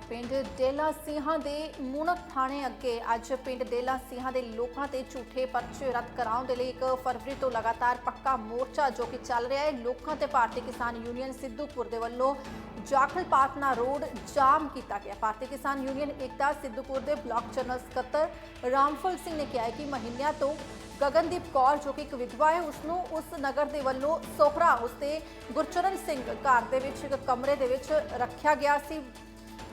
ਪਿੰਡ ਡੇਲਾ ਸਿੰਘਾਂ ਦੇ ਮੁਣਕ ਥਾਣੇ ਅੱਗੇ ਅੱਜ ਪਿੰਡ ਡੇਲਾ ਸਿੰਘਾਂ ਦੇ ਲੋਕਾਂ ਤੇ ਝੂਠੇ ਪਰਚੇ ਰੱਦ ਕਰਾਉਣ ਦੇ ਲਈ 1 ਫਰਵਰੀ ਤੋਂ ਲਗਾਤਾਰ ਪੱਕਾ ਮੋਰਚਾ ਜੋ ਕਿ ਚੱਲ ਰਿਹਾ ਹੈ, ਲੋਕਾਂ ਤੇ ਭਾਰਤੀ ਕਿਸਾਨ ਯੂਨੀਅਨ ਸਿੱਧੂਪੁਰ ਦੇ ਵੱਲੋਂ ਜਾਖਲ ਪਾਤਨਾ ਰੋਡ ਜਾਮ ਕੀਤਾ ਗਿਆ। ਭਾਰਤੀ ਕਿਸਾਨ ਯੂਨੀਅਨ ਏਕਤਾ ਸਿੱਧੂਪੁਰ ਦੇ ਬਲਾਕ ਜਨਰਲ ਸਕੱਤਰ ਰਾਮਫਲ ਸਿੰਘ ਨੇ ਕਿਹਾ ਕਿ ਮਹੀਨਿਆਂ ਤੋਂ ਗਗਨਦੀਪ ਕੌਰ ਜੋ ਕਿ ਇੱਕ ਵਿਧਵਾ ਹੈ ਉਸ ਨੂੰ ਉਸ ਨਗਰ ਦੇ ਵੱਲੋਂ ਸੋਹਰਾ ਉਸਤੇ ਗੁਰਚਰਨ ਸਿੰਘ ਘਰ ਦੇ ਵਿੱਚ ਇੱਕ ਕਮਰੇ ਦੇ ਵਿੱਚ ਰੱਖਿਆ ਗਿਆ ਸੀ।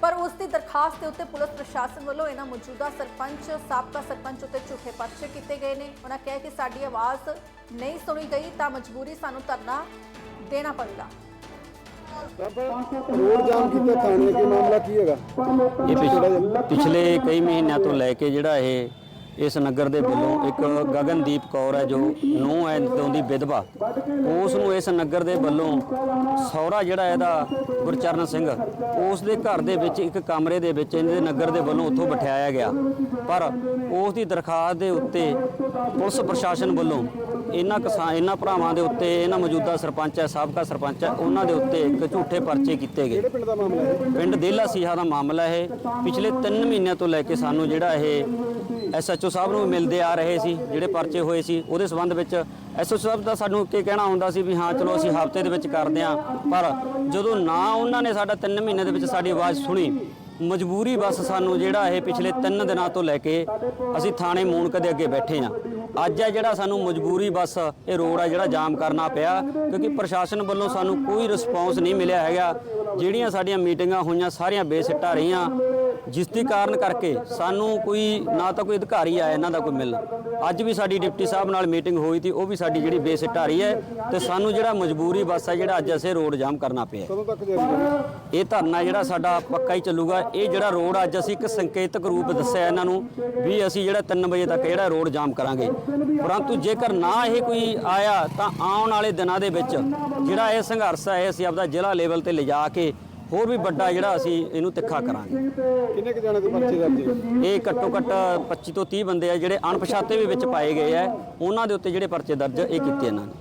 ਪਰ ਉਸ ਦੀ ਦਰਖਾਸਤ ਦੇ ਉੱਤੇ ਪੁਲਿਸ ਪ੍ਰਸ਼ਾਸਨ ਵੱਲੋਂ ਇਹਨਾਂ ਮੌਜੂਦਾ ਸਰਪੰਚ ਸਾਬਕਾ ਸਰਪੰਚ ਉੱਤੇ ਝੂਠੇ ਪਰਚੇ ਕੀਤੇ ਗਏ ਨੇ। ਉਹਨਾਂ ਕਿਹਾ ਕਿ ਸਾਡੀ ਆਵਾਜ਼ ਨਹੀਂ ਸੁਣੀ ਗਈ ਤਾਂ ਮਜਬੂਰੀ ਸਾਨੂੰ ਧਰਨਾ ਦੇਣਾ ਪਵੇਗਾ। ਰੋਡ ਜਾਮ ਕੀਤਾ ਥਾਣੇ ਕੀ ਮਾਮਲਾ ਕੀ ਹੈਗਾ? ਇਹ ਪਿਛ- ਪਿਛਲੇ ਕਈ ਮਹੀਨਿਆਂ ਤੋਂ ਲੈ ਕੇ ਜਿਹੜਾ ਇਹ ਇਸ ਨਗਰ ਦੇ ਵੱਲੋਂ ਇੱਕ ਗਗਨਦੀਪ ਕੌਰ ਹੈ ਜੋ ਨੂੰਹ ਹੈ ਤੋਂ ਦੀ ਵਿਧਵਾ। ਉਸ ਨੂੰ ਇਸ ਨਗਰ ਦੇ ਵੱਲੋਂ ਸਹੁਰਾ ਜਿਹੜਾ ਇਹਦਾ ਗੁਰਚਰਨ ਸਿੰਘ, ਉਸ ਦੇ ਘਰ ਦੇ ਵਿੱਚ ਇੱਕ ਕਮਰੇ ਦੇ ਵਿੱਚ ਇਹਦੇ ਨਗਰ ਦੇ ਵੱਲੋਂ ਉੱਥੋਂ ਬਿਠਾਇਆ ਗਿਆ। ਪਰ ਉਸ ਦੀ ਦਰਖਾਸਤ ਦੇ ਉੱਤੇ ਪੁਲਿਸ ਪ੍ਰਸ਼ਾਸਨ ਵੱਲੋਂ ਇਹਨਾਂ ਕਿਸਾਨ ਇਹਨਾਂ ਭਰਾਵਾਂ ਦੇ ਉੱਤੇ ਇਹਨਾਂ ਮੌਜੂਦਾ ਸਰਪੰਚ ਹੈ ਸਾਬਕਾ ਸਰਪੰਚ ਹੈ ਉਹਨਾਂ ਦੇ ਉੱਤੇ ਇੱਕ ਝੂਠੇ ਪਰਚੇ ਕੀਤੇ ਗਏ। ਪਿੰਡ ਦਾ ਮਾਮਲਾ ਹੈ? ਪਿੰਡ ਦੇਲਾ ਸੀਹਾ ਦਾ ਮਾਮਲਾ ਇਹ ਪਿਛਲੇ 3 ਮਹੀਨਿਆਂ ਤੋਂ ਲੈ ਕੇ ਸਾਨੂੰ ਜਿਹੜਾ ਇਹ ਐਸਐਚਓ ਸਾਹਿਬ ਨੂੰ ਮਿਲਦੇ ਆ ਰਹੇ ਸੀ ਜਿਹੜੇ ਪਰਚੇ ਹੋਏ ਸੀ ਉਹਦੇ ਸੰਬੰਧ ਵਿੱਚ ਐਸਐਚਓ ਸਾਹਿਬ ਦਾ ਸਾਨੂੰ ਕੀ ਕਹਿਣਾ ਹੁੰਦਾ ਸੀ ਵੀ ਹਾਂ ਚਲੋ ਅਸੀਂ ਹਫ਼ਤੇ ਦੇ ਵਿੱਚ ਕਰਦੇ ਹਾਂ ਪਰ ਜਦੋਂ ਨਾ ਉਹਨਾਂ ਨੇ ਸਾਡਾ 3 ਮਹੀਨੇ ਦੇ ਵਿੱਚ ਸਾਡੀ ਆਵਾਜ਼ ਸੁਣੀ ਮਜਬੂਰੀ ਬਸ ਸਾਨੂੰ ਜਿਹੜਾ ਇਹ ਪਿਛਲੇ 3 ਦਿਨਾਂ ਤੋਂ ਲੈ ਕੇ ਅਸੀਂ ਥਾਣੇ ਮੂਣਕ ਦੇ ਅੱਗੇ ਬੈਠੇ ਹਾਂ। ਅੱਜ ਹੈ ਜਿਹੜਾ ਸਾਨੂੰ ਮਜਬੂਰੀ ਬਸ, ਇਹ ਰੋਡ ਆ ਜਿਹੜਾ ਜਾਮ ਕਰਨਾ ਪਿਆ, ਕਿਉਂਕਿ ਪ੍ਰਸ਼ਾਸਨ ਵੱਲੋਂ ਸਾਨੂੰ ਕੋਈ ਰਿਸਪੌਂਸ ਨਹੀਂ ਮਿਲਿਆ ਹੈਗਾ। ਜਿਹੜੀਆਂ ਸਾਡੀਆਂ ਮੀਟਿੰਗਾਂ ਹੋਈਆਂ, ਸਾਰੀਆਂ ਬੇਸਿੱਟਾ ਰਹੀਆਂ। ਜਿਸ ਦੇ ਕਾਰਨ ਕਰਕੇ ਸਾਨੂੰ ਕੋਈ ਨਾ ਤਾਂ ਕੋਈ ਅਧਿਕਾਰੀ ਆਇਆ ਇਹਨਾਂ ਦਾ ਕੋਈ ਮਿਲ ਅੱਜ ਵੀ ਸਾਡੀ ਡਿਪਟੀ ਸਾਹਿਬ ਨਾਲ ਮੀਟਿੰਗ ਹੋਈ ਸੀ ਉਹ ਵੀ ਸਾਡੀ ਜਿਹੜੀ ਬੇਸਿੱਟਾ ਰਹੀ ਹੈ ਤੇ ਸਾਨੂੰ ਜਿਹੜਾ ਮਜਬੂਰੀ ਬਸ ਹੈ ਜਿਹੜਾ ਅੱਜ ਅਸੀਂ ਰੋਡ ਜਾਮ ਕਰਨਾ ਪਿਆ ਕਦੋਂ ਤੱਕ ਜਾਰੀ ਰਹੇਗਾ ਇਹ ਧਰਨਾ ਜਿਹੜਾ ਸਾਡਾ ਪੱਕਾ ਹੀ ਚੱਲੂਗਾ ਇਹ ਜਿਹੜਾ ਰੋਡ ਅੱਜ ਅਸੀਂ ਇੱਕ ਸੰਕੇਤਕ ਰੂਪ ਦੱਸਿਆ ਇਹਨਾਂ ਨੂੰ ਵੀ ਅਸੀਂ ਜਿਹੜਾ 3 ਵਜੇ ਤੱਕ ਜਿਹੜਾ ਰੋਡ ਜਾਮ ਕਰਾਂਗੇ। ਪਰੰਤੂ ਜੇਕਰ ਨਾ ਇਹ ਕੋਈ ਆਇਆ ਤਾਂ ਆਉਣ ਵਾਲੇ ਦਿਨਾਂ ਦੇ ਵਿੱਚ ਜਿਹੜਾ ਇਹ ਸੰਘਰਸ਼ ਹੈ ਅਸੀਂ ਆਪਦਾ ਜ਼ਿਲ੍ਹਾ ਲੈਵਲ ਤੇ ਲਿਜਾ ਕੇ ਹੋਰ ਵੀ ਵੱਡਾ ਜਿਹੜਾ ਅਸੀਂ ਇਹਨੂੰ ਤਿੱਖਾ ਕਰਾਂਗੇ। ਕਿੰਨੇ ਕੁ ਜਾਣੇ ਦੇ ਪਰਚੇ ਦਰਜ ਹੈ ਇਹ ਘੱਟੋ ਘੱਟ 25 ਤੋਂ 30 ਬੰਦੇ ਆ ਜਿਹੜੇ ਅਣਪਛਾਤੇ ਵੀ ਵਿੱਚ ਪਾਏ ਗਏ ਆ। ਉਹਨਾਂ ਦੇ ਉੱਤੇ ਜਿਹੜੇ ਪਰਚੇ ਦਰਜ ਇਹ ਕੀਤੇ ਇਹਨਾਂ ਨੇ।